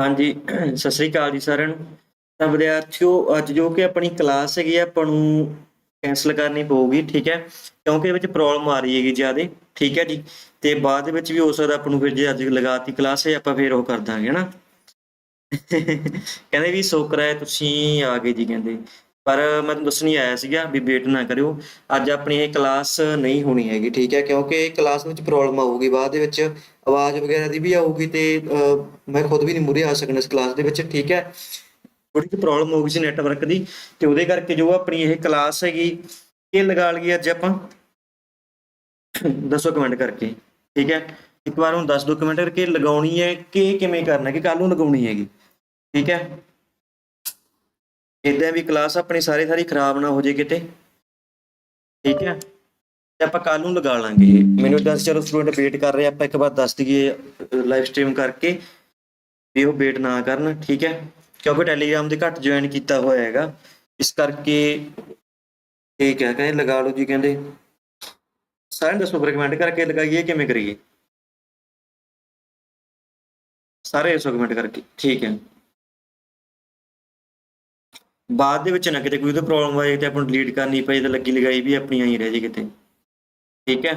ਹਾਂਜੀ, ਸਤਿ ਸ੍ਰੀ ਅਕਾਲ ਜੀ ਸਾਰਿਆਂ ਨੂੰ। ਤਾਂ ਵਿਦਿਆਰਥੀਓ, ਅੱਜ ਜੋ ਕਿ ਆਪਣੀ ਕਲਾਸ ਹੈਗੀ ਆ, ਆਪਾਂ ਨੂੰ ਕੈਨਸਲ ਕਰਨੀ ਪਊਗੀ, ਠੀਕ ਹੈ? ਕਿਉਂਕਿ ਇਹ ਵਿੱਚ ਪ੍ਰੋਬਲਮ ਆ ਰਹੀ ਹੈਗੀ ਜਿਆਦੇ, ਠੀਕ ਹੈ ਜੀ? ਤੇ ਬਾਅਦ ਦੇ ਵਿੱਚ ਵੀ ਹੋ ਸਕਦਾ ਆਪਾਂ ਨੂੰ ਫਿਰ ਜੇ ਅੱਜ ਲਗਾਤੀ ਕਲਾਸ ਹੈ ਆਪਾਂ ਫਿਰ ਉਹ ਕਰ ਦਾਂਗੇ, ਹਨਾ? ਕਹਿੰਦੇ ਵੀ ਸ਼ੁਕਰ ਹੈ ਤੁਸੀਂ ਆ ਗਏ ਜੀ, ਕਹਿੰਦੇ। ਪਰ ਮੈਂ ਤੁਹਾਨੂੰ ਦੱਸਣ ਹੀ ਆਇਆ ਸੀਗਾ ਵੀ ਵੇਟ ਨਾ ਕਰਿਓ। ਅੱਜ ਆਪਣੀ ਇਹ ਕਲਾਸ ਨਹੀਂ ਹੋਣੀ ਹੈਗੀ, ਠੀਕ ਹੈ? ਕਿਉਂਕਿ ਕਲਾਸ ਵਿੱਚ ਪ੍ਰੋਬਲਮ ਆਊਗੀ, ਬਾਅਦ ਦੇ ਵਿੱਚ ਆਵਾਜ਼ ਵਗੈਰਾ ਦੀ ਵੀ ਆਊਗੀ ਤੇ ਮੈਂ ਖੁਦ ਵੀ ਨਹੀਂ ਮੁਰੇ ਆ ਸਕਣਾ ਇਸ ਕਲਾਸ ਦੇ ਵਿੱਚ, ਠੀਕ ਹੈ? ਥੋੜੀ ਜਿਹੀ ਪ੍ਰੋਬਲਮ ਹੋ ਗਈ ਸੀ ਨੈਟਵਰਕ ਦੀ ਤੇ ਉਹਦੇ ਕਰਕੇ ਜੋ ਆਪਣੀ ਇਹ ਕਲਾਸ ਹੈਗੀ, ਇਹ ਲਗਾ ਲਈ ਅੱਜ ਆਪਾਂ। ਦੱਸੋ ਕਮੈਂਟ ਕਰਕੇ, ਠੀਕ ਹੈ? ਇੱਕ ਵਾਰ ਹੁਣ ਦੱਸ ਦਿਓ ਕਮੈਂਟ ਕਰਕੇ ਲਗਾਉਣੀ ਹੈ ਕਿ ਕਿਵੇਂ ਕਰਨਾ, ਕਿ ਕੱਲ ਨੂੰ ਲਗਾਉਣੀ ਹੈਗੀ, ਠੀਕ ਹੈ? ਇਦਾਂ ਵੀ ਕਲਾਸ ਆਪਣੀ ਸਾਰੀ ਸਾਰੀ ਖਰਾਬ ਨਾ ਹੋ ਜੇ ਕਿਤੇ। ਠੀਕ ਹੈ? ਤੇ ਆਪਾਂ ਕੱਲ ਨੂੰ ਲਗਾ ਲਾਂਗੇ। ਇਹ। ਮੈਨੂੰ ਦੱਸ ਚਲੋ ਸਟੂਡੈਂਟ ਵੇਟ ਕਰ ਰਹੇ ਆਪਾਂ ਇੱਕ ਵਾਰ ਦੱਸ ਦਈਏ ਲਾਈਵ ਸਟ੍ਰੀਮ ਕਰਕੇ ਵੀ ਉਹ ਵੇਟ ਨਾ ਕਰਨ, ਠੀਕ ਹੈ? ਕਿਉਂਕਿ ਟੈਲੀਗ੍ਰਾਮ ਦੇ ਘੱਟ ਜੁਆਇਨ ਕੀਤਾ ਹੋਇਆ ਹੈਗਾ। ਇਸ ਕਰਕੇ ਠੀਕ ਹੈ ਕਹਿੰਦੇ, ਲਗਾ ਲਓ ਜੀ ਕਹਿੰਦੇ। ਸਾਰਿਆਂ ਨੂੰ ਦੱਸੋ ਕਮੈਂਟ ਕਰਕੇ ਲਗਾਈਏ, ਕਿਵੇਂ ਕਰੀਏ? ਸਾਰੇ ਦੱਸੋ ਕਮੈਂਟ ਕਰਕੇ, ਠੀਕ ਹੈ। ਬਾਅਦ ਦੇ ਵਿੱਚ ਨਾ ਕਿਤੇ ਕੋਈ ਉਹਦਾ ਪ੍ਰੋਬਲਮ ਆਏ ਤੇ ਆਪਾਂ ਨੂੰ ਡਿਲੀਟ ਕਰਨੀ ਪਏ ਤਾਂ ਲੱਗੀ ਲਗਾਈ ਵੀ ਆਪਣੀ ਆਈ ਰਹਿ ਜੇ ਕਿਤੇ। ਠੀਕ ਹੈ?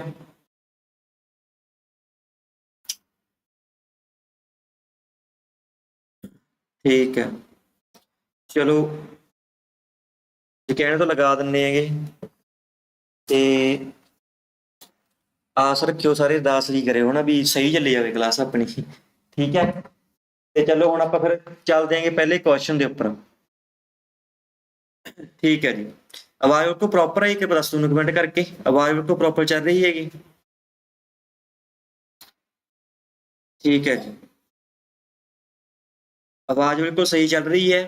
ਠੀਕ ਹੈ। ਚਲੋ, ਜੇ ਕਹਿਣ ਤੋਂ ਲਗਾ ਦਿੰਨੇ ਹੈਗੇ। ਤੇ ਆਸ ਰੱਖਿਓ ਸਾਰੇ, ਅਰਦਾਸ ਜੀ ਕਰਿਓ ਹਨਾ ਵੀ ਸਹੀ ਚੱਲੀ ਜਾਵੇ ਕਲਾਸ ਆਪਣੀ। ਠੀਕ ਹੈ? ਤੇ ਚਲੋ ਹੁਣ ਆਪਾਂ ਫਿਰ ਚੱਲਦੇ ਆਂਗੇ ਪਹਿਲੇ ਕੁਐਸਚਨ ਦੇ ਉੱਪਰ। ਠੀਕ ਹੈ ਜੀ। ਆਵਾਜ਼ ਬਿਲਕੁਲ ਪ੍ਰੋਪਰ ਹੈ ਕਿ ਦੱਸ ਦਿਓ ਕਮੈਂਟ ਕਰਕੇ। ਆਵਾਜ਼ ਬਿਲਕੁਲ ਪ੍ਰੋਪਰ ਚੱਲ ਰਹੀ ਹੈਗੀ। ਠੀਕ ਹੈ ਜੀ। ਆਵਾਜ਼ ਬਿਲਕੁਲ ਸਹੀ ਚੱਲ ਰਹੀ ਹੈ।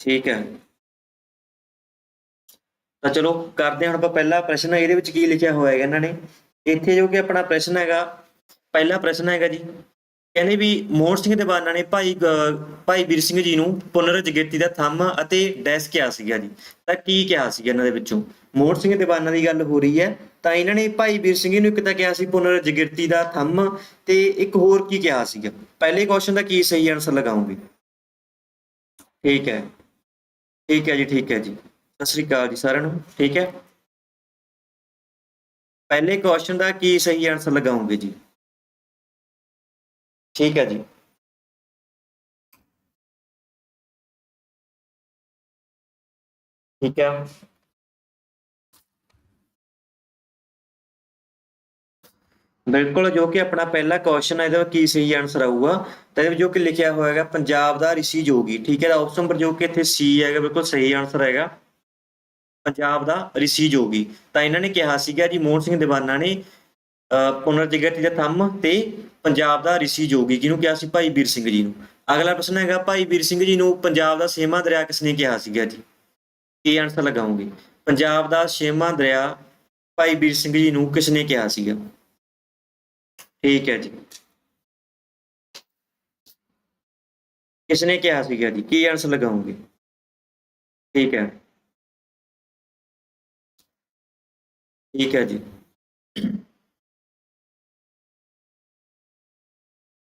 ਠੀਕ ਹੈ। ਤਾਂ ਚਲੋ ਕਰਦੇ ਹਾਂ ਹੁਣ ਆਪਾਂ ਪਹਿਲਾ ਪ੍ਰਸ਼ਨ, ਇਹਦੇ ਵਿੱਚ ਕੀ ਲਿਖਿਆ ਹੋਇਆ ਹੈਗਾ ਇਹਨਾਂ ਨੇ। ਇੱਥੇ ਜੋ ਕਿ ਆਪਣਾ ਪ੍ਰਸ਼ਨ ਹੈਗਾ, ਪਹਿਲਾ ਪ੍ਰਸ਼ਨ ਹੈਗਾ ਜੀ। ਕਹਿੰਦੇ ਵੀ ਮੋਹਨ ਸਿੰਘ ਦੀਵਾਨਾ ਨੇ ਭਾਈ ਭਾਈ ਵੀਰ ਸਿੰਘ ਜੀ ਨੂੰ ਪੁਨਰ ਜਗੇਤੀ ਦਾ ਥੰਮ ਅਤੇ ਡੈਸ ਕਿਹਾ ਸੀਗਾ ਜੀ। ਤਾਂ ਕੀ ਕਿਹਾ ਸੀਗਾ ਇਹਨਾਂ ਦੇ ਵਿੱਚੋਂ? ਮੋਹਨ ਸਿੰਘ ਦੀਵਾਨਾ ਦੀ ਗੱਲ ਹੋ ਰਹੀ ਹੈ, ਤਾਂ ਇਹਨਾਂ ਨੇ ਭਾਈ ਵੀਰ ਸਿੰਘ ਜੀ ਨੂੰ ਇੱਕ ਤਾਂ ਕਿਹਾ ਸੀ ਪੁਨਰ ਜਗੇਤੀ ਦਾ ਥੰਮ ਤੇ ਇੱਕ ਹੋਰ ਕੀ ਕਿਹਾ ਸੀਗਾ? ਪਹਿਲੇ ਕੁਐਸਚਨ ਦਾ ਕੀ ਸਹੀ ਆਨਸਰ ਲਗਾਉਂਗੇ? ਠੀਕ ਹੈ। ਠੀਕ ਹੈ ਜੀ, ਠੀਕ ਹੈ ਜੀ। ਸਤਿ ਸ੍ਰੀ ਅਕਾਲ ਜੀ ਸਾਰਿਆਂ ਨੂੰ, ਠੀਕ ਹੈ। ਪਹਿਲੇ ਕੁਐਸਚਨ ਦਾ ਕੀ ਸਹੀ ਆਨਸਰ ਲਗਾਉਂਗੇ ਜੀ? ਠੀਕ ਹੈ ਜੀ। ਠੀਕ ਹੈ। ਬਿਲਕੁਲ, ਜੋ ਕਿ ਆਪਣਾ ਪਹਿਲਾ ਕੁਐਸਚਨ ਹੈ, ਇਹਦਾ ਕੀ ਸਹੀ ਆਨਸਰ ਆਊਗਾ? ਤਾਂ ਇਹਦੇ ਵਿੱਚ ਜੋ ਕਿ ਲਿਖਿਆ ਹੋਇਆ ਹੈਗਾ, ਪੰਜਾਬ ਦਾ ਰਿਸ਼ੀ ਜੋਗੀ। ਠੀਕ ਹੈ ਦਾ ਆਪਸ਼ਨ ਨੰਬਰ ਜੋ ਕਿ ਇੱਥੇ ਸੀ ਹੈਗਾ, ਬਿਲਕੁਲ ਸਹੀ ਆਨਸਰ ਹੈਗਾ। ਪੰਜਾਬ ਦਾ ਰਿਸ਼ੀ ਜੋਗੀ। ਤਾਂ ਇਹਨਾਂ ਨੇ ਕਿਹਾ ਸੀਗਾ ਜੀ, ਮੋਹਨ ਸਿੰਘ ਦੀਵਾਨਾ ਨੇ ਅਹ ਪੁਨਰ ਜਗਤੀ ਥੰਮ ਤੇ ਪੰਜਾਬ ਦਾ ਰਿਸ਼ੀ ਜੋਗੀ, ਜਿਹਨੂੰ ਕਿਹਾ ਸੀ ਭਾਈ ਵੀਰ ਸਿੰਘ ਜੀ ਨੂੰ। ਅਗਲਾ ਪ੍ਰਸ਼ਨ ਹੈਗਾ, ਭਾਈ ਵੀਰ ਸਿੰਘ ਜੀ ਨੂੰ ਪੰਜਾਬ ਦਾ ਛੇਵਾਂ ਦਰਿਆ ਕਿਸਨੇ ਕਿਹਾ ਸੀਗਾ ਜੀ? ਕੀ ਆਨਸਰ ਲਗਾਉਂਗੇ? ਪੰਜਾਬ ਦਾ ਛੇਵਾਂ ਦਰਿਆ ਭਾਈ ਵੀਰ ਸਿੰਘ ਜੀ ਨੂੰ ਕਿਸਨੇ ਕਿਹਾ ਸੀਗਾ? ਠੀਕ ਹੈ ਜੀ। ਕਿਸਨੇ ਕਿਹਾ ਸੀਗਾ ਜੀ? ਕੀ ਆਨਸਰ ਲਗਾਉਂਗੇ? ਠੀਕ ਹੈ। ਠੀਕ ਹੈ ਜੀ।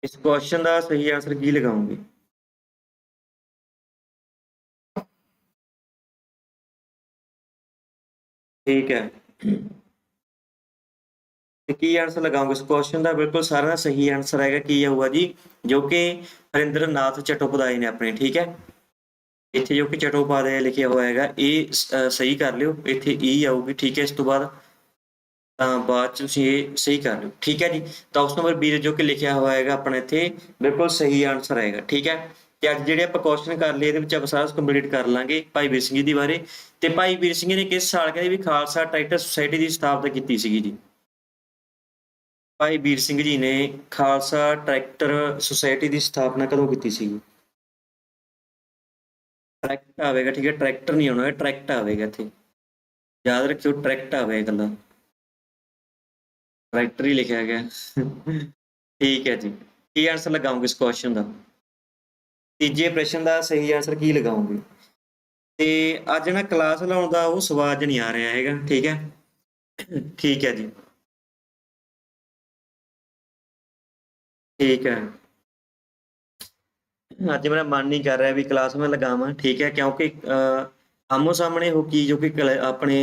ਇਸ ਕੁਐਸਚਨ ਦਾ ਸਹੀ ਆਨਸਰ ਕੀ ਲਗਾਉਂਗੇ? ਠੀਕ ਹੈ। ਤੇ ਕੀ ਆਨਸਰ ਲਗਾਉਂਗੇ? ਇਸ ਕੁਐਸਚਨ ਦਾ ਬਿਲਕੁਲ ਸਾਰਿਆਂ ਦਾ ਸਹੀ ਆਨਸਰ ਹੈਗਾ। ਕੀ ਆਊਗਾ ਜੀ? ਜੋ ਕਿ ਹਰਿੰਦਰਨਾਥ ਚਟੋਪਾਧਿਆਏ ਨੇ ਆਪਣੇ, ਠੀਕ ਹੈ। ਇੱਥੇ ਜੋ ਕਿ ਚਟੋਪਾਧਿਆਏ ਲਿਖਿਆ ਹੋਇਆ ਹੈਗਾ, ਇਹ ਸਹੀ ਕਰ ਲਿਓ। ਇੱਥੇ ਈ ਆਊਗੀ, ਠੀਕ ਹੈ। ਇਸ ਤੋਂ ਬਾਅਦ ਤਾਂ ਬਾਅਦ ਚ ਤੁਸੀਂ ਇਹ ਸਹੀ ਕਰ ਲਿਓ। ਠੀਕ ਹੈ ਜੀ? ਤਾਂ ਉਸ ਨੰਬਰ ਬੀ ਜੋ ਕਿ ਲਿਖਿਆ ਹੋਇਆ ਹੈਗਾ ਆਪਣਾ ਇੱਥੇ, ਬਿਲਕੁਲ ਸਹੀ ਆਨਸਰ ਆਏਗਾ। ਠੀਕ ਹੈ? ਤੇ ਅੱਜ ਜਿਹੜੇ ਆਪਾਂ ਕੁਐਸਚਨ ਕਰ ਲਏ, ਇਹਦੇ ਵਿੱਚ ਆਪਾਂ ਸਾਰਾ ਕੰਪਲੀਟ ਕਰ ਲਾਂਗੇ ਭਾਈ ਵੀਰ ਸਿੰਘ ਜੀ ਦੇ ਬਾਰੇ। ਤੇ ਭਾਈ ਵੀਰ ਸਿੰਘ ਨੇ ਕਿਸ ਸਾਲ ਕਹਿੰਦੇ ਵੀ ਖਾਲਸਾ ਟਰੈਕਟਰ ਸੁਸਾਇਟੀ ਦੀ ਸਥਾਪਨਾ ਕੀਤੀ ਸੀਗੀ ਜੀ? ਭਾਈ ਵੀਰ ਸਿੰਘ ਜੀ ਨੇ ਖਾਲਸਾ ਟਰੈਕਟਰ ਸੁਸਾਇਟੀ ਦੀ ਸਥਾਪਨਾ ਕਦੋਂ ਕੀਤੀ ਸੀਗੀ? ਟਰੈਕਟ ਆਵੇਗਾ, ਠੀਕ ਹੈ? ਟਰੈਕਟਰ ਨਹੀਂ ਆਉਣਾ ਟਰੈਕਟ ਆਵੇਗਾ ਇੱਥੇ। ਯਾਦ ਰੱਖਿਓ ਟਰੈਕਟ ਆਵੇਗਾ ਇਕੱਲਾ ਟਰੈਕਟਰ ਹੀ ਲਿਖਿਆ ਗਿਆ। ਠੀਕ ਹੈ ਜੀ। ਕੀ ਆਨਸਰ ਲਗਾਉਂਗੇ ਇਸ ਕੁਐਸਚਨ ਦਾ? ਤੀਜੇ ਪ੍ਰਸ਼ਨ ਦਾ ਸਹੀ ਆਨਸਰ ਕੀ ਲਗਾਉਂਗੇ ਤੇ ਅੱਜ ਨਾ ਕਲਾਸ ਲਾਉਣ ਦਾ ਉਹ ਸਵਾਦ ਨਹੀਂ ਆ ਰਿਹਾ ਹੈਗਾ। ਠੀਕ ਹੈ? ਠੀਕ ਹੈ ਜੀ। ਠੀਕ ਹੈ। ਅੱਜ ਮੇਰਾ ਮਨ ਨਹੀਂ ਕਰ ਰਿਹਾ ਵੀ ਕਲਾਸ ਮੈਂ ਲਗਾਵਾਂ। ਠੀਕ ਹੈ, ਕਿਉਂਕਿ ਆਮੋ ਸਾਹਮਣੇ ਹੋ ਕੀ ਜੋ ਕਿ ਕਲ- ਆਪਣੇ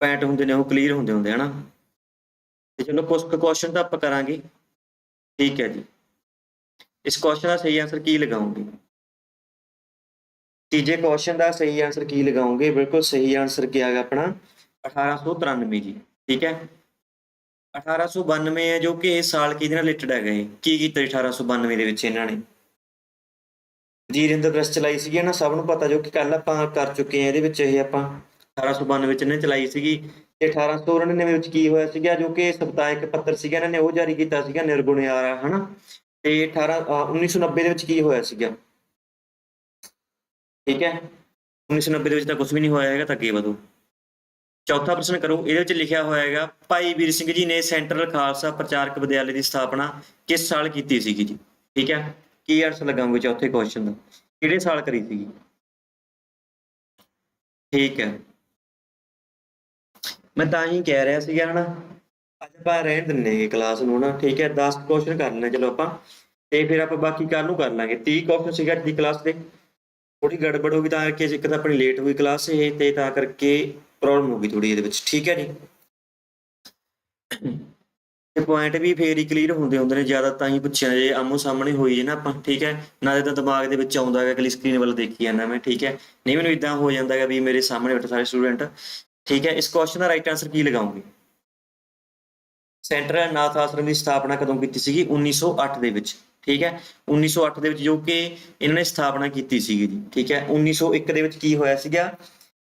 ਪੈਂਟ ਹੁੰਦੇ ਨੇ, ਉਹ ਕਲੀਅਰ ਹੁੰਦੇ ਹੁੰਦੇ ਹਨਾ ਤੇ ਚਲੋ ਕੁਝ ਕੁਐਸਚਨ ਤਾਂ ਆਪਾਂ ਕਰਾਂਗੇ। ਠੀਕ ਹੈ ਜੀ। ਇਸ ਕੁਐਸਚਨ ਦਾ ਸਹੀ ਆਨਸਰ ਕੀ ਲਗਾਉਂਗੇ? ਤੀਜੇ ਕੁਐਸਚਨ ਦਾ ਸਹੀ ਆਨਸਰ ਕੀ ਲਗਾਉਂਗੇ? ਬਿਲਕੁਲ ਸਹੀ ਆਨਸਰ ਕੀ ਆਗਾ ਆਪਣਾ? 1893 ਜੀ। ਠੀਕ ਹੈ? 1892 ਹੈ ਜੋ ਕਿ ਇਹ ਸਾਲ ਕਿਹਦੇ ਨਾਲ ਰਿਲੇਟਡ ਹੈਗਾ ਇਹ? ਕੀ ਕੀਤਾ ਜੀ 1892 ਦੇ ਵਿੱਚ ਇਹਨਾਂ ਨੇ? ਵਜ਼ੀਰ ਇੰਦਰਪ੍ਰੈਸ ਚਲਾਈ ਸੀਗੀ ਨਾ, ਸਭ ਨੂੰ ਪਤਾ ਜੋ ਕਿ ਕੱਲ ਆਪਾਂ ਕਰ ਚੁੱਕੇ ਹਾਂ ਇਹਦੇ ਵਿੱਚ ਇਹ ਆਪਾਂ। 1892 ਵਿੱਚ ਇਹਨੇ ਚਲਾਈ ਸੀਗੀ। 1899 ਵਿੱਚ ਕੀ ਹੋਇਆ ਸੀਗਾ ਜੋ ਕਿ ਸਪਤਾਹਿਕ ਪੱਤਰ ਸੀਗਾ ਇਹਨਾਂ ਨੇ ਉਹ ਜਾਰੀ ਕੀਤਾ ਸੀਗਾ ਨਿਰਗੁਣਿਆਰਾ ਹਨਾ? ਤੇ 18 ਅ, 1990 ਦੇ ਵਿੱਚ ਕੀ ਹੋਇਆ ਸੀਗਾ? ਠੀਕ ਹੈ? 1990 ਦੇ ਵਿੱਚ ਤਾਂ ਕੁਝ ਵੀ ਨਹੀਂ ਹੋਇਆ ਹੈਗਾ ਤਾਂ ਅੱਗੇ ਵਧੋ। ਚੌਥਾ ਪ੍ਰਸ਼ਨ ਕਰੋ ਇਹਦੇ ਵਿੱਚ ਲਿਖਿਆ ਹੋਇਆ ਹੈਗਾ ਭਾਈ ਵੀਰ ਸਿੰਘ ਜੀ ਨੇ ਸੈਂਟਰਲ ਖਾਲਸਾ ਪ੍ਰਚਾਰਕ ਵਿਦਿਆਲੇ ਦੀ ਸਥਾਪਨਾ ਕਿਸ ਸਾਲ ਕੀਤੀ ਸੀਗੀ ਜੀ? ਠੀਕ ਹੈ? ਕੀ ਆਨਸਰ ਲਗਾਉਂਗੇ ਚੌਥੇ ਕੁਐਸਚਨ ਦਾ? ਕਿਹੜੇ ਸਾਲ ਕਰੀ ਸੀਗੀ? ਠੀਕ ਹੈ। ਮੈਂ ਤਾਂ ਹੀ ਕਹਿ ਰਿਹਾ ਸੀਗਾ, ਹਨਾ। ਅੱਜ ਆਪਾਂ ਰਹਿਣ ਦਿੰਨੇ ਕਲਾਸ ਨੂੰ ਨਾ ਠੀਕ ਹੈ 10 ਕੁਐਸਚਨ ਕਰ ਚਲੋ ਆਪਾਂ। ਤੇ ਫਿਰ ਆਪਾਂ ਬਾਕੀ ਕੱਲ ਨੂੰ ਕਰ ਲਾਂਗੇ 30 ਕੁਐਸਚਨ ਸੀਗਾ ਅੱਜ ਦੀ ਕਲਾਸ ਦੇ। ਥੋੜੀ ਗੜਬੜ ਹੋ ਗਈ ਤਾਂ ਕਰਕੇ ਇੱਕ ਤਾਂ ਆਪਣੀ ਲੇਟ ਹੋਈ ਕਲਾਸ ਇਹ, ਤੇ ਤਾਂ ਕਰਕੇ ਪ੍ਰੋਬਲਮ ਹੋ ਗਈ ਥੋੜੀ ਇਹਦੇ ਵਿੱਚ। ਠੀਕ ਹੈ ਜੀ। ਤੇ ਪੁਆਇੰਟ ਵੀ ਫੇਰ ਹੀ ਕਲੀਅਰ ਹੁੰਦੇ ਹੁੰਦੇ ਨੇ। ਜ਼ਿਆਦਾ ਤਾਂ ਹੀ ਪੁੱਛਿਆ ਜੇ ਆਮੋ ਸਾਹਮਣੇ ਹੋਈ ਜੇ ਨਾ ਆਪਾਂ। ਠੀਕ ਹੈ। ਨਾਲੇ ਤਾਂ ਦਿਮਾਗ ਦੇ ਵਿੱਚ ਆਉਂਦਾ ਹੈਗਾ ਕਿ ਸਕਰੀਨ ਵੱਲ ਦੇਖੀ ਜਾਂਦਾ ਮੈਂ। ਠੀਕ ਹੈ। ਨਹੀਂ, ਮੈਨੂੰ ਇਦਾਂ ਹੋ ਜਾਂਦਾ ਹੈਗਾ ਵੀ ਮੇਰੇ ਸਾਹਮਣੇ ਬੈਠੇ ਸਾਰੇ ਸਟੂਡੈਂਟ ਠੀਕ ਹੈ, ਇਸ ਕੁਐਸਚਨ ਦਾ ਰਾਈਟ ਆਨਸਰ ਕੀ ਲਗਾਉਂਗੇ? ਸੈਂਟਰਲ ਅਨਾਥ ਆਸ਼ਰਮ ਦੀ ਸਥਾਪਨਾ ਕਦੋਂ ਕੀਤੀ ਸੀਗੀ? 1908 ਦੇ ਵਿੱਚ, ਠੀਕ ਹੈ? 1908 ਦੇ ਵਿੱਚ ਜੋ ਕਿ ਇਹਨਾਂ ਨੇ ਸਥਾਪਨਾ ਕੀਤੀ ਸੀਗੀ ਜੀ, ਠੀਕ ਹੈ? 1901 ਦੇ ਵਿੱਚ ਕੀ ਹੋਇਆ ਸੀਗਾ?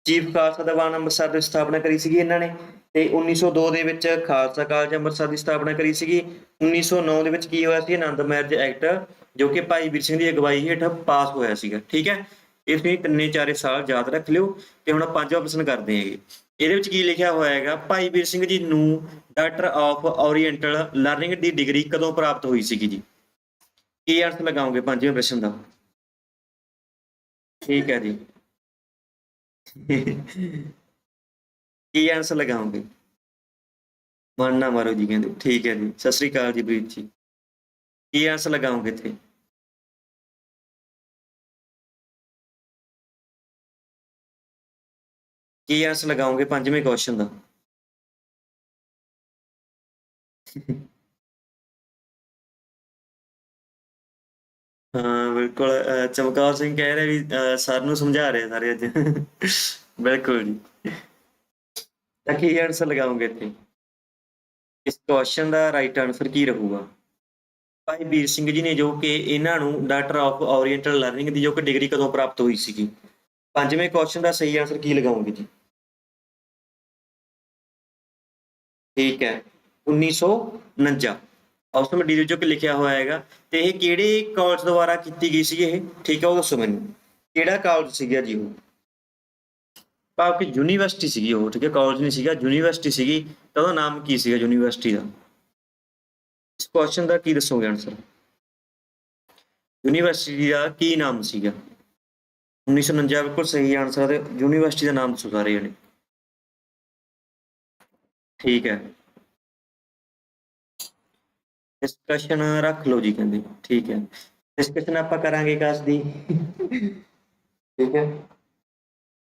ਚੀਫ ਖਾਲਸਾ ਦੀਵਾਨ ਅੰਮ੍ਰਿਤਸਰ ਦੀ ਸਥਾਪਨਾ ਕਰੀ ਸੀਗੀ ਇਹਨਾਂ ਨੇ, ਤੇ 1902 ਦੇ ਵਿੱਚ ਖਾਲਸਾ ਕਾਲਜ ਅੰਮ੍ਰਿਤਸਰ ਦੀ ਸਥਾਪਨਾ ਕਰੀ ਸੀਗੀ। 1909 ਦੇ ਵਿੱਚ ਕੀ ਹੋਇਆ ਸੀ? ਆਨੰਦ ਮੈਰਿਜ ਐਕਟ, ਜੋ ਕਿ ਭਾਈ ਵੀਰ ਸਿੰਘ ਦੀ ਅਗਵਾਈ ਹੇਠ ਪਾਸ ਹੋਇਆ ਸੀਗਾ, ਠੀਕ ਹੈ? ਇਹ ਤੁਸੀਂ ਤਿੰਨੇ ਚਾਰੇ ਸਾਲ ਯਾਦ ਰੱਖ ਲਿਓ, ਤੇ ਹੁਣ ਪੰਜ ਪ੍ਰਸ਼ਨ ਕਰਦੇ ਹੈਗੇ ਇਹਦੇ ਵਿੱਚ ਕੀ ਲਿਖਿਆ ਹੋਇਆ ਹੈਗਾ? ਭਾਈ ਵੀਰ ਸਿੰਘ ਜੀ ਨੂੰ ਡਾਕਟਰ ਆਫ ਓਰੀਐਂਟਲ ਲਰਨਿੰਗ ਦੀ ਡਿਗਰੀ ਕਦੋਂ ਪ੍ਰਾਪਤ ਹੋਈ ਸੀਗੀ ਜੀ? ਕੀ ਅਰਥ ਲਗਾਓਗੇ ਪੰਜਵੇਂ ਪ੍ਰਸ਼ਨ ਦਾ? ਠੀਕ ਹੈ ਜੀ। ਕੀ ਆਨਸਰ ਲਗਾਓਗੇ ਮਨ ਨਾ ਮਾਰੋ ਜੀ ਕਹਿੰਦੇ। ਠੀਕ ਹੈ ਜੀ। ਸਤਿ ਸ੍ਰੀ ਅਕਾਲ ਜੀ ਪ੍ਰੀਤ ਜੀ। ਕੀ ਆਨਸਰ ਲਗਾਓਗੇ ਇੱਥੇ? ਕੀ ਆਨਸਰ ਲਗਾਓਗੇ ਪੰਜਵੇਂ ਕੁਐਸਚਨ ਦਾ? ਹਾਂ, ਬਿਲਕੁਲ ਚਮਕੌਰ ਸਿੰਘ ਕਹਿ ਰਹੇ ਵੀ ਸਰ ਨੂੰ ਸਮਝਾ ਰਹੇ ਸਾਰੇ ਅੱਜ। ਬਿਲਕੁਲ ਜੀ। ਤਾਂ ਕੀ ਆਨਸਰ ਲਗਾਉਂਗੇ ਇੱਥੇ? ਇਸ ਕੁਐਸਚਨ ਦਾ ਰਾਈਟ ਆਨਸਰ ਕੀ ਰਹੂਗਾ? ਭਾਈ ਵੀਰ ਸਿੰਘ ਜੀ ਨੇ ਜੋ ਕਿ ਇਹਨਾਂ ਨੂੰ ਡਾਕਟਰ ਆਫ ਓਰੀਐਂਟਲ ਲਰਨਿੰਗ ਦੀ ਜੋ ਕਿ ਡਿਗਰੀ ਕਦੋਂ ਪ੍ਰਾਪਤ ਹੋਈ ਸੀਗੀ? ਪੰਜਵੇਂ ਕੁਐਸਚਨ ਦਾ ਸਹੀ ਆਨਸਰ ਕੀ ਲਗਾਉਂਗੇ ਜੀ? ਠੀਕ ਹੈ 1949 ਆਸਮ ਡੀ ਜੋ ਕਿ ਲਿਖਿਆ ਹੋਇਆ ਹੈਗਾ? ਤੇ ਇਹ ਕਿਹੜੇ ਕਾਲਜ ਦੁਆਰਾ ਕੀਤੀ ਗਈ ਸੀ ਇਹ? ਠੀਕ ਹੈ, ਉਹ ਦੱਸੋ ਮੈਨੂੰ। ਕਿਹੜਾ ਕਾਲਜ ਸੀਗਾ ਜੀ ਉਹ? ਭਾਵ ਕਿ ਯੂਨੀਵਰਸਿਟੀ ਸੀਗੀ ਉਹ, ਠੀਕ ਹੈ, ਕਾਲਜ ਨਹੀਂ ਸੀਗਾ, ਯੂਨੀਵਰਸਿਟੀ ਸੀਗੀ, ਤਾਂ ਉਹਦਾ ਨਾਮ ਕੀ ਸੀਗਾ ਯੂਨੀਵਰਸਿਟੀ ਦਾ? ਇਸ ਕੁਐਸਚਨ ਦਾ ਕੀ ਦੱਸੋਗੇ ਆਨਸਰ ਯੂਨੀਵਰਸਿਟੀ ਦਾ ਕੀ ਨਾਮ ਸੀਗਾ? 1949 ਬਿਲਕੁਲ ਸਹੀ ਆਨਸਰ ਹੈ ਯੂਨੀਵਰਸਿਟੀ ਦਾ ਨਾਮ ਦੱਸੋ ਸਾਰੇ ਜਣੇ। ਠੀਕ ਹੈ। ਡਿਸਕਸ਼ਨ ਰੱਖ ਲਓ ਜੀ ਕਹਿੰਦੇ, ਠੀਕ ਹੈ। ਡਿਸਕਸ਼ਨ ਆਪਾਂ ਕਰਾਂਗੇ ਕਾਸ ਦੀ। ਠੀਕ ਹੈ।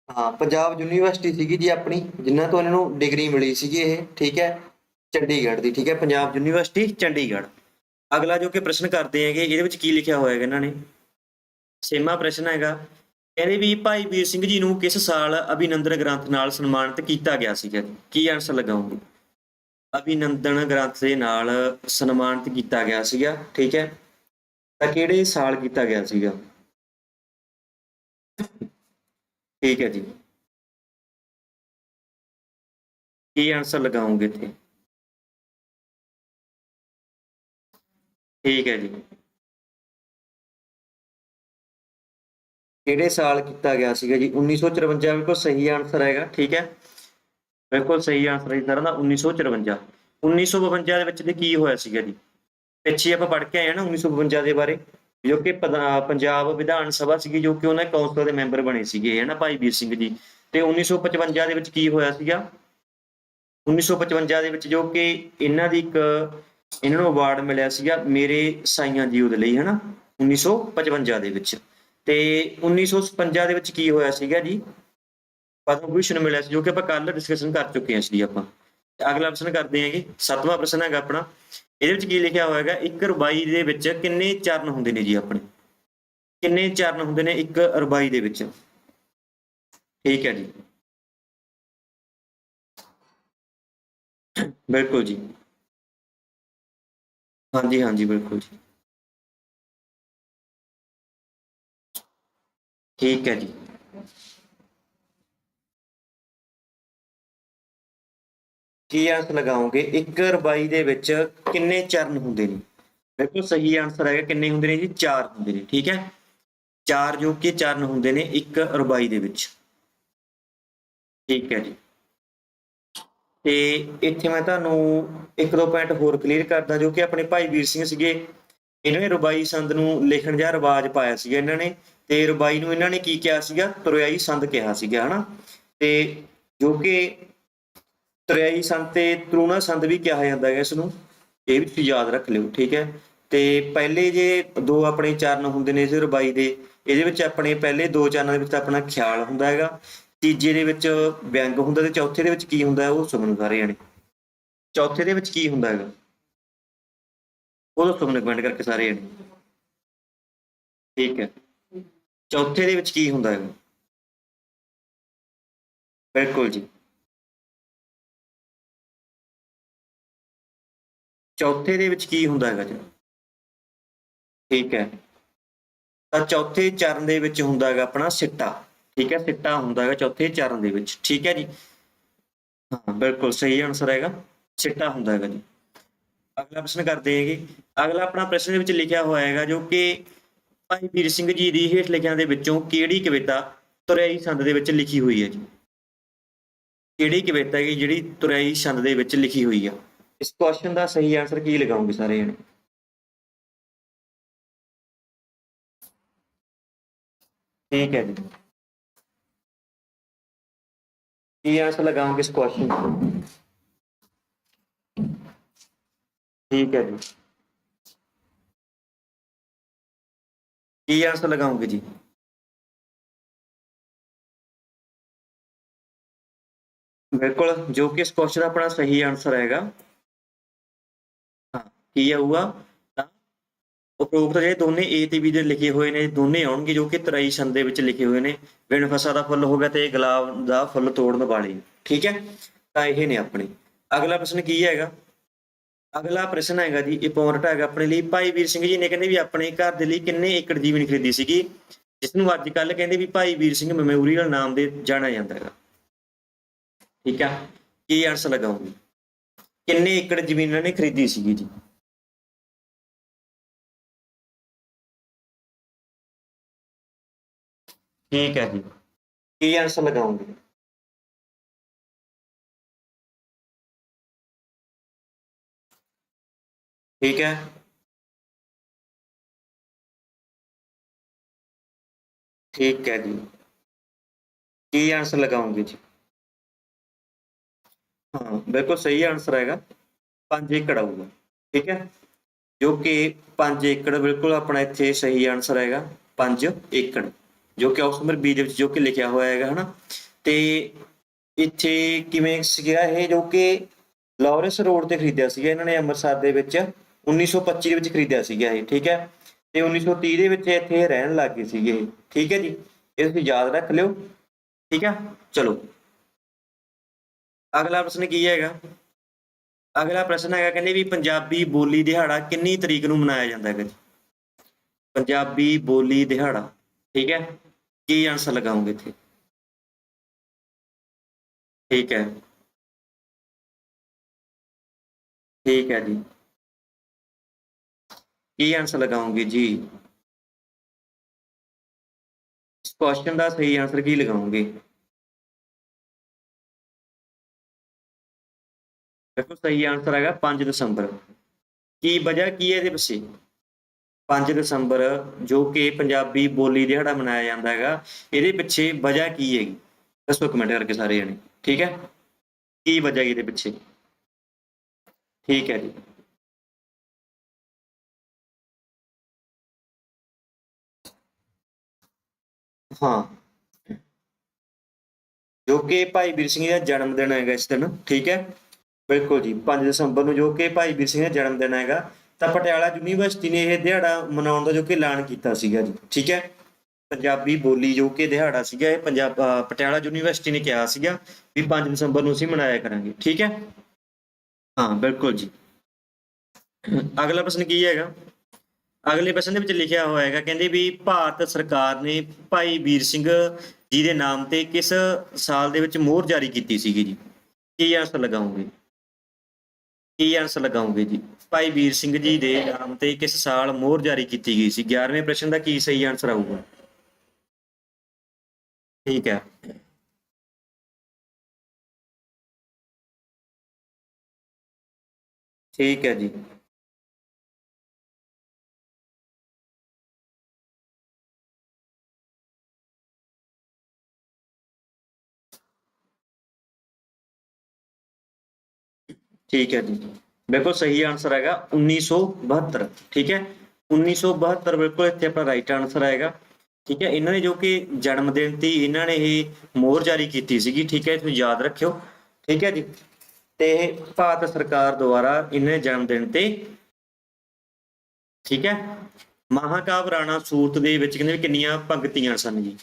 ਹਾਂ, ਪੰਜਾਬ ਯੂਨੀਵਰਸਿਟੀ ਸੀਗੀ ਜੀ ਆਪਣੀ ਜਿਨ੍ਹਾਂ ਤੋਂ ਇਹਨਾਂ ਨੂੰ ਡਿਗਰੀ ਮਿਲੀ ਸੀਗੀ ਇਹ, ਠੀਕ ਹੈ। ਚੰਡੀਗੜ੍ਹ ਦੀ, ਠੀਕ ਹੈ। ਪੰਜਾਬ ਯੂਨੀਵਰਸਿਟੀ, ਚੰਡੀਗੜ੍ਹ। ਅਗਲਾ ਜੋ ਕਿ ਪ੍ਰਸ਼ਨ ਕਰਦੇ ਹੈਗੇ, ਇਹਦੇ ਵਿੱਚ ਕੀ ਲਿਖਿਆ ਹੋਇਆ ਹੈਗਾ ਇਹਨਾਂ ਨੇ? ਸੇਮਾ ਪ੍ਰਸ਼ਨ ਹੈਗਾ। ਕਹਿੰਦੇ ਵੀ ਭਾਈ ਵੀਰ ਸਿੰਘ ਜੀ ਨੂੰ ਕਿਸ ਸਾਲ ਅਭਿਨੰਦਨ ਗ੍ਰੰਥ ਨਾਲ ਸਨਮਾਨਿਤ ਕੀਤਾ ਗਿਆ ਸੀਗਾ ਕੀ ਆਨਸਰ ਲਗਾਉਂਗੇ ਅਭਿਨੰਦਨ ਗ੍ਰੰਥ ਦੇ ਨਾਲ ਸਨਮਾਨਿਤ ਕੀਤਾ ਗਿਆ ਸੀਗਾ, ਠੀਕ ਹੈ? ਤਾਂ ਕਿਹੜੇ ਸਾਲ ਕੀਤਾ ਗਿਆ ਸੀਗਾ? ਠੀਕ ਹੈ ਜੀ। ਕੀ ਆਨਸਰ ਲਗਾਉਂਗੇ ਇੱਥੇ? ਠੀਕ ਹੈ ਜੀ। ਕਿਹੜੇ ਸਾਲ ਕੀਤਾ ਗਿਆ ਸੀਗਾ ਜੀ? 1954 ਬਿਲਕੁਲ ਸਹੀ ਆਨਸਰ ਹੈਗਾ, ਠੀਕ ਹੈ? ਬਿਲਕੁਲ ਸਹੀ ਆਨਸਰ ਹੈ ਸਾਰਾ ਦਾ 1954 1952 ਦੇ ਵਿੱਚ ਤੇ ਕੀ ਹੋਇਆ ਸੀਗਾ ਜੀ? ਪਿੱਛੇ ਆਪਾਂ ਪੜ੍ਹ ਕੇ ਆਏ ਨਾ 1952 ਦੇ ਬਾਰੇ, ਜੋ ਕਿ ਪੰਜਾਬ ਵਿਧਾਨ ਸਭਾ ਸੀਗੀ, ਜੋ ਕਿ ਉਹਨਾਂ ਕੌਂਸਲ ਦੇ ਮੈਂਬਰ ਬਣੇ ਸੀਗੇ, ਹੈ ਨਾ ਭਾਈ ਵੀਰ ਸਿੰਘ ਜੀ। ਤੇ 1955 ਦੇ ਵਿੱਚ ਕੀ ਹੋਇਆ ਸੀਗਾ? 1955 ਦੇ ਵਿੱਚ ਜੋ ਕਿ ਇਹਨਾਂ ਦੀ ਇੱਕ, ਇਹਨਾਂ ਨੂੰ ਅਵਾਰਡ ਮਿਲਿਆ ਸੀਗਾ, ਮੇਰੇ ਸਾਈਆਂ ਜੀ ਦੇ ਲਈ ਹਨਾ 1955 ਦੇ ਵਿੱਚ। ਤੇ 1957 ਦੇ ਵਿੱਚ ਕੀ ਹੋਇਆ ਸੀਗਾ ਜੀ? ਪਦਮ ਭੂਸ਼ਣ ਮਿਲਿਆ ਸੀ, ਜੋ ਕਿ ਆਪਾਂ ਕੱਲ ਡਿਸਕਸ਼ਨ ਕਰ ਚੁੱਕੇ ਹਾਂ ਸੀ ਆਪਾਂ। ਅਗਲਾ ਪ੍ਰਸ਼ਨ ਕਰਦੇ ਹਾਂਗੇ, ਸੱਤਵਾਂ ਪ੍ਰਸ਼ਨ ਹੈਗਾ ਆਪਣਾ। ਇਹਦੇ ਵਿੱਚ ਕੀ ਲਿਖਿਆ ਹੋਇਆ ਹੈਗਾ, ਇੱਕ ਰੁਬਾਈ ਦੇ ਵਿੱਚ ਕਿੰਨੇ ਚਰਨ ਹੁੰਦੇ ਨੇ ਜੀ ਆਪਣੇ? ਕਿੰਨੇ ਚਰਨ ਹੁੰਦੇ ਨੇ ਇੱਕ ਰੁਬਾਈ ਦੇ ਵਿੱਚ? ਠੀਕ ਹੈ ਜੀ। ਬਿਲਕੁਲ ਜੀ। ਹਾਂਜੀ ਹਾਂਜੀ, ਬਿਲਕੁਲ ਜੀ। ਠੀਕ ਹੈ ਜੀ। ਕੀ ਆਂਸਰ ਲਗਾਓਗੇ? ਇੱਕ ਰਬਾਈ ਦੇ ਵਿੱਚ ਕਿੰਨੇ ਚਰਨ ਹੁੰਦੇ ਨੇ? ਬਿਲਕੁਲ ਸਹੀ ਆਨਸਰ ਹੈਗਾ, ਕਿੰਨੇ ਹੁੰਦੇ ਨੇ ਜੀ? ਚਾਰ ਹੁੰਦੇ ਨੇ, ਠੀਕ ਹੈ? ਚਾਰ ਜੋ ਕਿ ਚਰਨ ਹੁੰਦੇ ਨੇ, ਇੱਕ ਰਬਾਈ ਦੇ ਵਿੱਚ। ਠੀਕ ਹੈ ਜੀ। ਤੇ ਇੱਥੇ ਮੈਂ ਤੁਹਾਨੂੰ ਇੱਕ ਦੋ ਪੁਆਇੰਟ ਹੋਰ ਕਲੀਅਰ ਕਰਦਾ, ਜੋ ਕਿ ਆਪਣੇ ਭਾਈ ਵੀਰ ਸਿੰਘ ਸੀਗੇ। ਇਹਨਾਂ ਨੇ ਰਬਾਈ ਸੰਦ ਨੂੰ ਲਿਖਣ ਜਾਂ ਰਿਵਾਜ ਪਾਇਆ ਸੀਗਾ ਇਹਨਾਂ ਨੇ। ਤੇ ਰਬਾਈ ਨੂੰ ਇਹਨਾਂ ਨੇ ਕੀ ਕਿਹਾ ਸੀਗਾ? ਤਰਿਆਈ ਸੰਦ ਕਿਹਾ ਸੀਗਾ, ਹਨਾ? ਤੇ ਜੋ ਕਿ ਤਰਿਆਈ ਸੰਦ ਤੇ ਤਰੂਣਾ ਸੰਦ ਵੀ ਕਿਹਾ ਜਾਂਦਾ ਹੈ ਇਸ ਨੂੰ ਇਹ ਵੀ ਤੁਸੀਂ ਯਾਦ ਰੱਖ ਲਿਓ, ਠੀਕ ਹੈ? ਤੇ ਪਹਿਲੇ ਜੇ ਦੋ ਆਪਣੇ ਚਰਨ ਹੁੰਦੇ ਨੇ ਇਸ ਰਬਾਈ ਦੇ, ਇਹਦੇ ਵਿੱਚ ਆਪਣੇ ਪਹਿਲੇ ਦੋ ਚਰਨਾਂ ਦੇ ਵਿੱਚ ਆਪਣਾ ਖਿਆਲ ਹੁੰਦਾ ਹੈਗਾ। ਤੀਜੇ ਦੇ ਵਿੱਚ ਵਿਅੰਗ ਹੁੰਦਾ ਤੇ ਚੌਥੇ ਦੇ ਵਿੱਚ ਕੀ ਹੁੰਦਾ ਉਹ ਸੁਣਨ ਸਾਰੇ ਜਾਣੇ। ਚੌਥੇ ਦੇ ਵਿੱਚ ਕੀ ਹੁੰਦਾ ਹੈਗਾ? ਉਹ ਦੱਸੋ ਮੈਨੂੰ ਕਮੈਂਟ ਕਰਕੇ ਸਾਰੇ ਜਾਣੇ। ਠੀਕ ਹੈ। ਚੌਥੇ ਦੇ ਵਿੱਚ ਕੀ ਹੁੰਦਾ ਹੈਗਾ ਬਿਲਕੁਲ ਜੀ। ਚੌਥੇ ਦੇ ਵਿੱਚ ਕੀ ਹੁੰਦਾ ਹੈਗਾ ਜੀ? ਠੀਕ ਹੈ। ਤਾਂ ਚੌਥੇ ਚਰਨ ਦੇ ਵਿੱਚ ਹੁੰਦਾ ਹੈਗਾ ਆਪਣਾ ਸਿੱਟਾ। ਠੀਕ ਹੈ, ਸਿੱਟਾ ਹੁੰਦਾ ਹੈਗਾ ਚੌਥੇ ਚਰਨ ਦੇ ਵਿੱਚ। ਠੀਕ ਹੈ ਜੀ। ਹਾਂ, ਬਿਲਕੁਲ ਸਹੀ ਆਨਸਰ ਹੈਗਾ। ਸਿੱਟਾ ਹੁੰਦਾ ਹੈਗਾ ਜੀ। ਅਗਲਾ ਪ੍ਰਸ਼ਨ ਕਰਦੇ ਹੈਗੇ। ਅਗਲਾ ਆਪਣਾ ਪ੍ਰਸ਼ਨ ਦੇ ਵਿੱਚ ਲਿਖਿਆ ਹੋਇਆ ਹੈਗਾ ਜੋ ਕਿ ਭਾਈ ਵੀਰ ਸਿੰਘ ਜੀ ਦੀ ਹੇਠ ਲਿਖਿਆਂ ਦੇ ਵਿੱਚੋਂ ਕਿਹੜੀ ਕਵਿਤਾ ਤੁਰਿਆਈ ਛੰਦ ਦੇ ਵਿੱਚ ਲਿਖੀ ਹੋਈ ਹੈ ਜੀ? ਕਿਹੜੀ ਕਵਿਤਾ ਹੈ ਜਿਹੜੀ ਤੁਰਿਆਈ ਛੰਦ ਦੇ ਵਿੱਚ ਲਿਖੀ ਹੋਈ ਆ? ਇਸ ਕੁਐਸਚਨ ਦਾ ਸਹੀ ਆਨਸਰ ਕੀ ਲਗਾਉਂਗੇ ਸਾਰੇ ਜਣੇ? ਠੀਕ ਹੈ ਜੀ। ਕੀ ਆਨਸਰ ਲਗਾਉਂਗੇ ਇਸ ਕੁਐਸਚਨ ਠੀਕ ਹੈ ਜੀ। ਕੀ ਆਂਸਰ ਲਗਾਉਂਗੇ ਜੀ? ਬਿਲਕੁਲ ਜੋ ਕਿ ਇਸ ਕੁਐਸਚਨ ਦਾ ਆਪਣਾ ਸਹੀ ਆਨਸਰ ਹੈਗਾ ਹਾਂ, ਕੀ ਆਊਗਾ? ਉਪਰੋਕਤ ਜਿਹੜੇ ਦੋਨੇ ਏ ਤੇ ਬੀ ਦੇ ਲਿਖੇ ਹੋਏ ਨੇ, ਦੋਨੇ ਆਉਣਗੇ ਜੋ ਕਿ ਤਰਾਈ ਛੰਦ ਦੇ ਵਿੱਚ ਲਿਖੇ ਹੋਏ ਨੇ। ਬਿਨ ਫਸਾ ਦਾ ਫੁੱਲ ਹੋ ਗਿਆ ਤੇ ਗੁਲਾਬ ਦਾ ਫੁੱਲ ਤੋੜਨ ਵਾਲੇ। ਠੀਕ ਹੈ? ਤਾਂ ਇਹ ਨੇ ਆਪਣੇ। ਅਗਲਾ ਪ੍ਰਸ਼ਨ ਕੀ ਹੈਗਾ ਅਗਲਾ ਪ੍ਰਸ਼ਨ ਹੈਗਾ ਜੀ ਇੰਪੋਰਟੈਂਟ ਹੈਗਾ ਆਪਣੇ ਲਈ। ਭਾਈ ਵੀਰ ਸਿੰਘ ਜੀ ਨੇ ਕਹਿੰਦੇ ਵੀ ਆਪਣੇ ਘਰ ਦੇ ਲਈ ਕਿੰਨੇ ਏਕੜ ਜ਼ਮੀਨ ਖਰੀਦੀ ਸੀਗੀ? ਜਿਸ ਨੂੰ ਅੱਜ ਕੱਲ ਕਹਿੰਦੇ ਵੀ ਭਾਈ ਵੀਰ ਸਿੰਘ ਮੈਮੋਰੀਅਲ ਨਾਮ ਦੇ ਜਾਣਿਆ ਜਾਂਦਾ ਹੈਗਾ। ਠੀਕ ਆ? ਕੀ ਆਨਸਰ ਲਗਾਉਂਗੇ? ਕਿੰਨੇ ਏਕੜ ਜ਼ਮੀਨ ਇਹਨਾਂ ਨੇ ਖਰੀਦੀ ਸੀਗੀ ਜੀ? ਠੀਕ ਹੈ ਜੀ। ਕੀ ਆਨਸਰ ਲਗਾਉਂਗੇ? ਠੀਕ ਹੈ। ਠੀਕ ਹੈ ਜੀ। ਕੀ ਆਨਸਰ ਲਗਾਉਂਗੇ ਜੀ? ਹਾਂ, ਬਿਲਕੁਲ ਸਹੀ ਆਨਸਰ ਹੈਗਾ। 5 ਏਕੜ ਆਊਗਾ। ਠੀਕ ਹੈ। ਜੋ ਕਿ 5 ਏਕੜ ਬਿਲਕੁਲ ਆਪਣਾ ਇੱਥੇ ਸਹੀ ਆਨਸਰ ਹੈਗਾ। 5 ਏਕੜ। ਜੋ ਕਿ ਆਪਸ਼ਨ ਨੰਬਰ ਬੀ ਦੇ ਵਿੱਚ ਜੋ ਕਿ ਲਿਖਿਆ ਹੋਇਆ ਹੈਗਾ, ਹਨਾ। ਤੇ ਇੱਥੇ ਕਿਵੇਂ ਸੀਗਾ ਇਹ? ਜੋ ਕਿ ਲਾਰੈਂਸ ਰੋਡ ਤੇ ਖਰੀਦਿਆ ਸੀਗਾ। ਇਹਨਾਂ ਨੇ ਅੰਮ੍ਰਿਤਸਰ ਦੇ ਵਿੱਚ 1925 ਦੇ ਵਿੱਚ ਖਰੀਦਿਆ ਸੀਗਾ ਇਹ, ਠੀਕ ਹੈ? ਤੇ 1930 ਦੇ ਵਿੱਚ ਇੱਥੇ ਰਹਿਣ ਲੱਗ ਗਏ ਸੀਗੇ ਇਹ, ਠੀਕ ਹੈ ਜੀ? ਇਹ ਤੁਸੀਂ ਯਾਦ ਰੱਖ ਲਿਓ, ਠੀਕ ਹੈ? ਚਲੋ। ਅਗਲਾ ਪ੍ਰਸ਼ਨ ਕੀ ਹੈਗਾ? ਅਗਲਾ ਪ੍ਰਸ਼ਨ ਹੈਗਾ ਕਹਿੰਦੇ ਵੀ ਪੰਜਾਬੀ ਬੋਲੀ ਦਿਹਾੜਾ ਕਿੰਨੀ ਤਰੀਕ ਨੂੰ ਮਨਾਇਆ ਜਾਂਦਾ ਹੈਗਾ ਜੀ? ਪੰਜਾਬੀ ਬੋਲੀ ਦਿਹਾੜਾ, ਠੀਕ ਹੈ? ਕੀ ਆਨਸਰ ਲਗਾਉਂਗੇ ਇੱਥੇ? ਠੀਕ ਹੈ। ਠੀਕ ਹੈ ਜੀ। ਕੀ ਆਨਸਰ ਲਗਾਉਂਗੇ ਜੀ। ਇਸ ਕੁਐਸਚਨ ਦਾ ਸਹੀ ਆਨਸਰ ਕੀ ਲਗਾਉਂਗੇ? ਦੇਖੋ ਸਹੀ ਆਨਸਰ ਹੈਗਾ 5 ਦਸੰਬਰ। ਕੀ ਵਜ੍ਹਾ ਕੀ ਹੈ ਇਹਦੇ ਪਿੱਛੇ? 5 ਦਸੰਬਰ, ਜੋ ਕਿ ਪੰਜਾਬੀ ਬੋਲੀ ਦਿਹਾੜਾ ਮਨਾਇਆ ਜਾਂਦਾ ਹੈਗਾ, ਇਹਦੇ ਪਿੱਛੇ ਵਜ੍ਹਾ ਕੀ ਹੈਗੀ? ਦੱਸੋ ਕਮੈਂਟ ਕਰਕੇ ਸਾਰੇ ਜਣੇ, ਠੀਕ ਹੈ? ਕੀ ਵਜ੍ਹਾ ਇਹਦੇ ਪਿੱਛੇ? ਠੀਕ ਹੈ ਜੀ। ਹਾਂ। ਜੋ ਕਿ ਭਾਈ ਵੀਰ ਸਿੰਘ ਦਾ ਜਨਮ ਦਿਨ ਹੈਗਾ ਇਸ ਦਿਨ, ਠੀਕ ਹੈ? ਬਿਲਕੁਲ ਜੀ 5 ਦਸੰਬਰ ਨੂੰ ਜੋ ਕਿ ਭਾਈ ਵੀਰ ਸਿੰਘ ਦਾ ਜਨਮ ਦਿਨ ਹੈਗਾ, ਤਾਂ ਪਟਿਆਲਾ ਯੂਨੀਵਰਸਿਟੀ ਨੇ ਇਹ ਦਿਹਾੜਾ ਮਨਾਉਣ ਦਾ ਜੋ ਕਿ ਐਲਾਨ ਕੀਤਾ ਸੀਗਾ ਜੀ, ਠੀਕ ਹੈ? ਪੰਜਾਬੀ ਬੋਲੀ ਜੋ ਕਿ ਦਿਹਾੜਾ ਸੀਗਾ, ਇਹ ਪੰਜਾਬ ਅਹ ਪਟਿਆਲਾ ਯੂਨੀਵਰਸਿਟੀ ਨੇ ਕਿਹਾ ਸੀਗਾ ਵੀ 5 ਦਸੰਬਰ ਨੂੰ ਅਸੀਂ ਮਨਾਇਆ ਕਰਾਂਗੇ, ਠੀਕ ਹੈ? ਹਾਂ, ਬਿਲਕੁਲ ਜੀ। ਅਗਲਾ ਪ੍ਰਸ਼ਨ ਕੀ ਹੈਗਾ? ਅਗਲੇ ਪ੍ਰਸ਼ਨ ਦੇ ਵਿੱਚ ਲਿਖਿਆ ਹੋਇਆ ਹੈਗਾ, ਕਹਿੰਦੇ ਵੀ ਭਾਰਤ ਸਰਕਾਰ ਨੇ ਭਾਈ ਵੀਰ ਸਿੰਘ ਜੀ ਦੇ ਨਾਮ ਤੇ ਕਿਸ ਸਾਲ ਦੇ ਵਿੱਚ ਮੋਹਰ ਜਾਰੀ ਕੀਤੀ ਸੀਗੀ ਜੀ? ਕੀ ਆਨਸਰ ਲਗਾਉਂਗੇ? ਕੀ ਆਨਸਰ ਲਗਾਉਂਗੇ ਜੀ? ਭਾਈ ਵੀਰ ਸਿੰਘ ਜੀ ਦੇ ਨਾਮ ਤੇ ਕਿਸ ਸਾਲ ਮੋਹਰ ਜਾਰੀ ਕੀਤੀ ਗਈ ਸੀ? 11ਵੇਂ ਪ੍ਰਸ਼ਨ ਦਾ ਕੀ ਸਹੀ ਆਨਸਰ ਆਊਗਾ? ਠੀਕ ਹੈ। ਠੀਕ ਹੈ ਜੀ। ਠੀਕ ਹੈ ਜੀ। ਬਿਲਕੁਲ ਸਹੀ ਆਨਸਰ ਹੈਗਾ 1972 ਠੀਕ ਹੈ। 1972 ਬਿਲਕੁਲ ਇੱਥੇ ਆਪਣਾ ਰਾਈਟ ਆਨਸਰ ਆਏਗਾ, ਠੀਕ ਹੈ। ਇਹਨਾਂ ਨੇ ਜੋ ਕਿ ਜਨਮ ਦਿਨ ਤੇ, ਇਹਨਾਂ ਨੇ ਇਹ ਮੋਹਰ ਜਾਰੀ ਕੀਤੀ ਸੀਗੀ, ਠੀਕ ਹੈ। ਤੁਸੀਂ ਯਾਦ ਰੱਖਿਓ, ਠੀਕ ਹੈ ਜੀ। ਤੇ ਭਾਰਤ ਸਰਕਾਰ ਦੁਆਰਾ ਇਹਨਾਂ ਦੇ ਜਨਮ ਦਿਨ ਤੇ, ਠੀਕ ਹੈ। ਮਹਾਕਾਵ ਰਾਣਾ ਸੂਰਤ ਦੇ ਵਿੱਚ ਕਹਿੰਦੇ ਵੀ ਕਿੰਨੀਆਂ ਪੰਕਤੀਆਂ ਸਨ ਜੀ।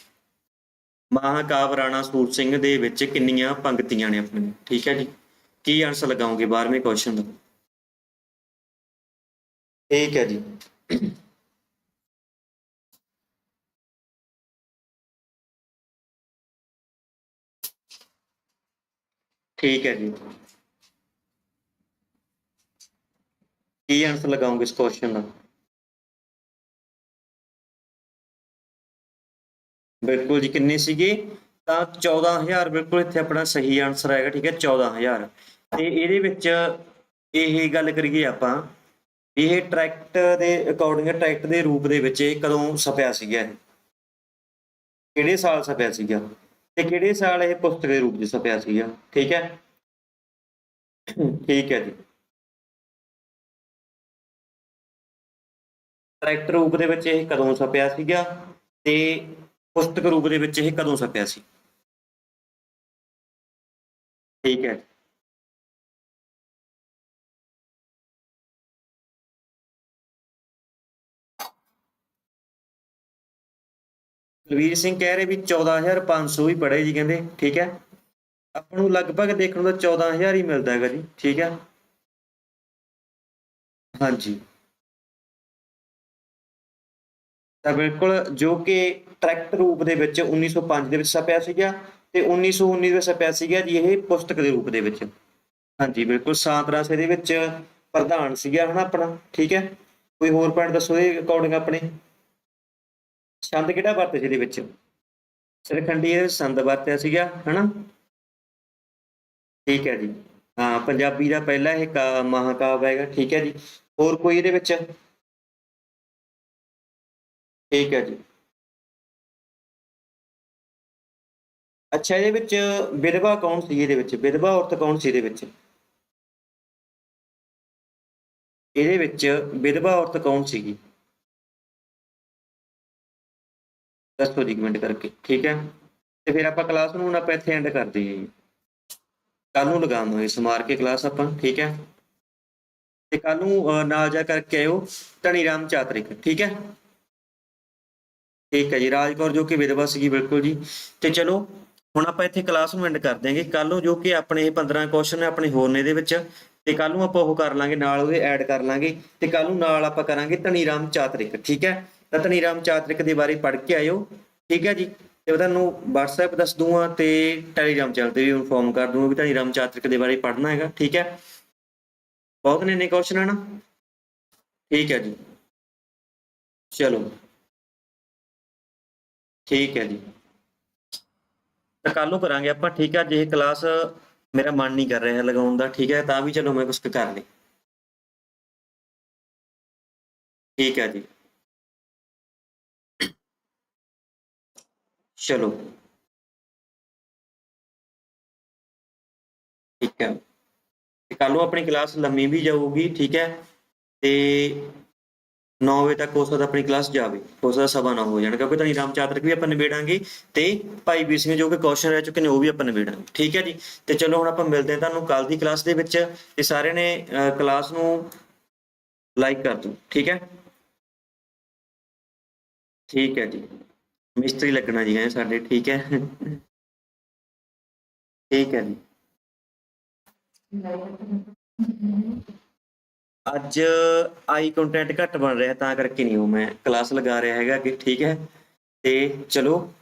ਮਹਾਕਾਵ ਰਾਣਾ ਸੂਰਤ ਸਿੰਘ ਦੇ ਵਿੱਚ ਕਿੰਨੀਆਂ ਪੰਕਤੀਆਂ ਨੇ ਆਪਣੇ, ਠੀਕ ਹੈ ਜੀ। ਕੀ ਆਨਸਰ ਲਗਾਉਂਗੇ 12ਵੇਂ ਕੁਐਸਚਨ ਦਾ? ਠੀਕ ਹੈ ਜੀ। ਠੀਕ ਹੈ ਜੀ। ਕੀ ਆਨਸਰ ਲਗਾਉਂਗੇ ਇਸ ਕੁਐਸਚਨ ਦਾ? ਬਿਲਕੁਲ ਜੀ ਕਿੰਨੇ ਸੀਗੇ? ਤਾਂ 14000 ਬਿਲਕੁਲ ਇੱਥੇ ਆਪਣਾ ਸਹੀ ਆਨਸਰ ਆਏਗਾ ਠੀਕ ਹੈ 14000 ਤੇ ਇਹਦੇ ਵਿੱਚ ਇਹ ਗੱਲ ਕਰੀਏ ਆਪਾਂ ਵੀ ਇਹ ਟਰੈਕਟ ਦੇ ਅਕੋਰਡਿੰਗ ਟਰੈਕਟ ਦੇ ਰੂਪ ਦੇ ਵਿੱਚ ਇਹ ਕਦੋਂ ਛਪਿਆ ਸੀਗਾ ਇਹ? ਕਿਹੜੇ ਸਾਲ ਛਪਿਆ ਸੀਗਾ? ਤੇ ਕਿਹੜੇ ਸਾਲ ਇਹ ਪੁਸਤਕ ਦੇ ਰੂਪ ਵਿੱਚ ਛਪਿਆ ਸੀਗਾ? ਠੀਕ ਹੈ? ਠੀਕ ਹੈ ਜੀ। ਟਰੈਕਟ ਰੂਪ ਦੇ ਵਿੱਚ ਇਹ ਕਦੋਂ ਛਪਿਆ ਸੀਗਾ ਤੇ ਪੁਸਤਕ ਰੂਪ ਦੇ ਵਿੱਚ ਇਹ ਕਦੋਂ ਛਪਿਆ ਸੀ? ਠੀਕ ਹੈ। ਕੁਲਵੀਰ ਸਿੰਘ ਕਹਿ ਰਹੇ ਵੀ 14500 ਵੀ ਪੜੇ ਜੀ ਕਹਿੰਦੇ, ਠੀਕ ਹੈ? ਆਪਾਂ ਨੂੰ ਲਗਭਗ ਦੇਖਣ ਨੂੰ ਤਾਂ 14000 ਹੀ ਮਿਲਦਾ ਹੈਗਾ ਜੀ, ਠੀਕ ਹੈ? ਹਾਂਜੀ। ਤਾਂ ਬਿਲਕੁਲ ਜੋ ਕਿ ਟਰੈਕਟ ਰੂਪ ਦੇ ਵਿੱਚ 1905 ਦੇ ਵਿੱਚ ਛਪਿਆ ਸੀਗਾ ਤੇ 1919 ਦੇ ਵਿੱਚ ਛਪਿਆ ਸੀਗਾ ਜੀ ਇਹ ਪੁਸਤਕ ਦੇ ਰੂਪ ਦੇ ਵਿੱਚ। ਹਾਂਜੀ, ਬਿਲਕੁਲ ਸਾਂਤਰਾਸ ਇਹਦੇ ਵਿੱਚ ਪ੍ਰਧਾਨ ਸੀਗਾ ਹਨਾ ਆਪਣਾ, ਠੀਕ ਹੈ? ਕੋਈ ਹੋਰ ਪੁਆਇੰਟ ਦੱਸੋ ਇਹ ਅਕੋਰਡਿੰਗ ਆਪਣੇ? ਸੰਦ ਕਿਹੜਾ ਵਰਤਿਆ ਸੀ ਇਹਦੇ ਵਿੱਚ? ਸਰਖੰਡੀ ਇਹ ਸੰਦ ਵਰਤਿਆ ਸੀਗਾ, ਹਨਾ? ਠੀਕ ਹੈ ਜੀ। ਹਾਂ, ਪੰਜਾਬੀ ਦਾ ਪਹਿਲਾ ਇਹ ਕਾ- ਮਹਾਕਾਵਿ ਹੈਗਾ, ਠੀਕ ਹੈ ਜੀ। ਹੋਰ ਕੋਈ ਇਹਦੇ ਵਿੱਚ? ਠੀਕ ਹੈ ਜੀ। ਅੱਛਾ, ਇਹਦੇ ਵਿੱਚ ਵਿਧਵਾ ਕੌਣ ਸੀ ਇਹਦੇ ਵਿੱਚ? ਵਿਧਵਾ ਔਰਤ ਕੌਣ ਸੀ ਇਹਦੇ ਵਿੱਚ? ਇਹਦੇ ਵਿੱਚ ਵਿਧਵਾ ਔਰਤ ਕੌਣ ਸੀਗੀ? ਦੱਸੋ ਜੀ ਕਮੈਂਟ ਕਰਕੇ, ਠੀਕ ਹੈ? ਤੇ ਫਿਰ ਆਪਾਂ ਕਲਾਸ ਨੂੰ ਹੁਣ ਆਪਾਂ ਇੱਥੇ ਐਂਡ ਕਰ ਦਈਏ ਜੀ। ਕੱਲ ਨੂੰ ਲਗਾਵਾਂਗੇ ਸਮਾਰ ਕੇ ਕਲਾਸ ਆਪਾਂ, ਠੀਕ ਹੈ? ਤੇ ਕੱਲ ਨੂੰ ਨਾਲ ਜਾ ਕਰਕੇ ਆਇਓ ਧਨੀ ਰਾਮ ਚਾਤਰਿਕ, ਠੀਕ ਹੈ? ਠੀਕ ਹੈ ਜੀ ਰਾਜਕੌਰ ਜੋ ਕਿ ਵਿਧਵਾ ਸੀਗੀ, ਬਿਲਕੁਲ ਜੀ। ਤੇ ਚਲੋ, ਹੁਣ ਆਪਾਂ ਇੱਥੇ ਕਲਾਸ ਨੂੰ ਐਂਡ ਕਰ ਦਿਆਂਗੇ। ਕੱਲ ਨੂੰ ਜੋ ਕਿ ਆਪਣੇ ਇਹ 15 ਕੁਐਸਚਨ ਆਪਣੇ ਹੋਰ ਨੇ ਇਹਦੇ ਵਿੱਚ। ਤੇ ਕੱਲ ਨੂੰ ਆਪਾਂ ਉਹ ਕਰ ਲਾਂਗੇ, ਨਾਲ ਉਹਦੇ ਐਡ ਕਰ ਲਾਂਗੇ। ਤੇ ਕੱਲ ਨੂੰ ਨਾਲ ਆਪਾਂ ਕਰਾਂਗੇ ਧਨੀ ਰਾਮ ਚਾਤਰਿਕ, ਠੀਕ ਹੈ? ਤਾਂ ਧਨੀ ਰਾਮ ਚਾਤਰਿਕ ਦੇ ਬਾਰੇ ਪੜ੍ਹ ਕੇ ਆਇਓ। ਠੀਕ ਹੈ ਜੀ? ਤੇ ਮੈਂ ਤੁਹਾਨੂੰ WhatsApp ਦੱਸ ਦੂੰਗਾ ਤੇ Telegram ਚੈਨਲ ਤੇ ਵੀ ਇਨਫੋਰਮ ਕਰ ਦੂੰਗਾ ਵੀ ਧਨੀ ਰਾਮ ਚਾਤਰਿਕ ਦੇ ਬਾਰੇ ਪੜ੍ਹਨਾ ਹੈਗਾ। ਠੀਕ ਹੈ? ਬਹੁਤ ਨੇ ਨੇ ਕੁਐਸਚਨ ਹਨ? ਠੀਕ ਹੈ ਜੀ। ਚਲੋ। ਠੀਕ ਹੈ ਜੀ। ਤਾਂ ਕੱਲ ਨੂੰ ਕਰਾਂਗੇ ਆਪਾਂ, ਠੀਕ ਹੈ? ਜੇ ਇਹ ਕਲਾਸ ਮੇਰਾ ਮਨ ਨਹੀਂ ਕਰ ਰਿਹਾ ਲਗਾਉਣ ਦਾ, ਠੀਕ ਹੈ? ਤਾਂ ਵੀ ਚਲੋ ਮੈਂ ਕੁਝ ਕਰ ਲਈ ਠੀਕ ਹੈ ਜੀ। ਚਲੋ। ਠੀਕ ਹੈ। ਤੇ ਕੱਲ ਨੂੰ ਆਪਣੀ ਕਲਾਸ ਲੰਮੀ ਵੀ ਜਾਊਗੀ, ਠੀਕ ਹੈ। ਤੇ 9 ਵਜੇ ਤੱਕ ਹੋ ਸਕਦਾ ਆਪਣੀ ਕਲਾਸ ਜਾਵੇ। ਹੋ ਸਕਦਾ ਸਵਾ ਨਾ ਹੋ ਜਾਣ, ਕਿਉਂਕਿ ਧਨੀ ਰਾਮ ਚਾਤਰਕ ਵੀ ਆਪਾਂ ਨਿਬੇੜਾਂਗੇ ਤੇ ਭਾਈ ਵੀਰ ਸਿੰਘ ਜੋ ਕਿ ਕੁਐਸਚਨ ਰਹਿ ਚੁੱਕੇ ਨੇ, ਉਹ ਵੀ ਆਪਾਂ ਨਿਬੇੜਾਂਗੇ। ਠੀਕ ਹੈ ਜੀ। ਤੇ ਚਲੋ ਹੁਣ ਆਪਾਂ ਮਿਲਦੇ ਹਾਂ ਤੁਹਾਨੂੰ ਕੱਲ ਦੀ ਕਲਾਸ ਦੇ ਵਿੱਚ। ਤੇ ਸਾਰਿਆਂ ਨੇ ਕਲਾਸ ਨੂੰ ਲਾਈਕ ਕਰ ਦਿਓ, ਠੀਕ ਹੈ। ਠੀਕ ਹੈ ਜੀ। ਮਿਸਤਰੀ ਲੱਗਣਾ ਜੀ ਹੈ ਸਾਡੇ, ਠੀਕ ਹੈ। ਠੀਕ ਹੈ ਜੀ। ਅੱਜ ਆਈ ਕੰਟੈਂਟ ਘੱਟ ਬਣ ਰਿਹਾ, ਤਾਂ ਕਰਕੇ ਨਹੀਂ ਉਹ ਮੈਂ ਕਲਾਸ ਲਗਾ ਰਿਹਾ ਹੈਗਾ ਕਿ ਠੀਕ ਹੈ। ਤੇ ਚਲੋ,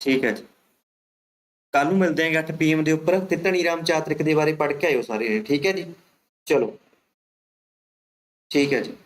ਠੀਕ ਹੈ ਜੀ। ਕੱਲ ਨੂੰ ਮਿਲਦੇ ਹਾਂ 8 ਪੀਐਮ ਦੇ ਉੱਪਰ, ਤੇ ਧਨੀ ਰਾਮ ਚਾਤਰਿਕ ਦੇ ਬਾਰੇ ਪੜ੍ਹ ਕੇ ਆਇਓ ਸਾਰੇ, ਠੀਕ ਹੈ ਜੀ। ਚਲੋ। ਠੀਕ ਹੈ ਜੀ।